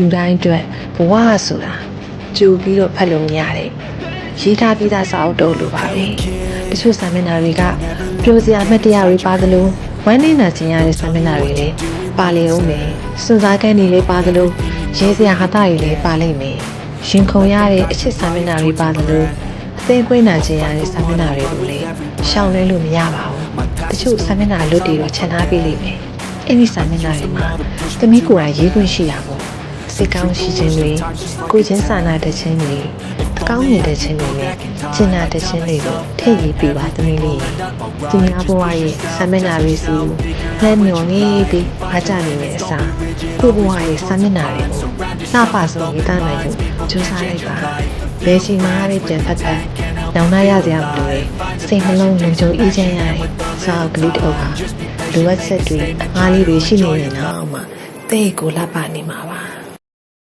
လူတိုင်းအတွက်ဘဝဆိုတာကြိုပြီးတော့ဖတ်လို့မရတဲ့ရေးထားပြီးသားစာအုပ်တုပ်လိုပါပဲတချို့စာမျက်နှာတွေကပျော်စရာအမှတ်တရတွေပါသလိုဝမ်းနည်းနာကျင်ရတဲ့စာမျက်နှာတွေလည်းပါလေဦးမယ်စွန်စားကန်းတွေလည်းပါသလိုရေးစရာဟာတာတွေလည်းပါလိမ့်မယ်ရှင်ခုံရတဲ့အချစ်စာမျက်နှာတွေပါသလိုအသေးကွေးနာကျင်ရတဲ့စာမျက်နှာတွေကိုလည်းရှောင်လွှဲလို့မရပါဘူးတချို့စာမျက်နှာလွတ်တွေတော့ခြံထားပေးလိမ့်မယ်အဲ့ဒီစာမျက်နှာတွေမှာသမီးကိုယ်တိုင်ရေးခွင့်ရှိတာပေါ့ စိတ်ကောင်းရှိခြင်းတွေကိုချင်းစာနာတဲ့ခြင်းတွေအကောင်းမြင်တဲ့ခြင်းတွေနဲ့ကျင်နာတဲ့ခြင်းတွေကိုထည့်ရေးပေးပါသမီးလေးသူများဘဝရဲ့စာမျက်နှာတွေစီလက်ညှော်နေပြီးအားကြနေတဲ့အစားကိုယ့်ဘဝရဲ့စာမျက်နှာတွေကိုနှာပါဆုံးရေးသားနိုင်လို့ကြိုးစားလိုက်ပါဘယ်ချိန်မှလည်းပြန်ဖတ်ဖတ်နောင်နာရစရာမလိုတဲ့စိတ်နှလုံးလုံခြုံအေးချမ်းရတဲ့စာအုပ်ကလေးတစ်အုပ်ဟာလိုအပ်ချက်တွေအားလေးတွေရှိနေရင်တော့မှတဲ့ကိုလှပနေမှာပါ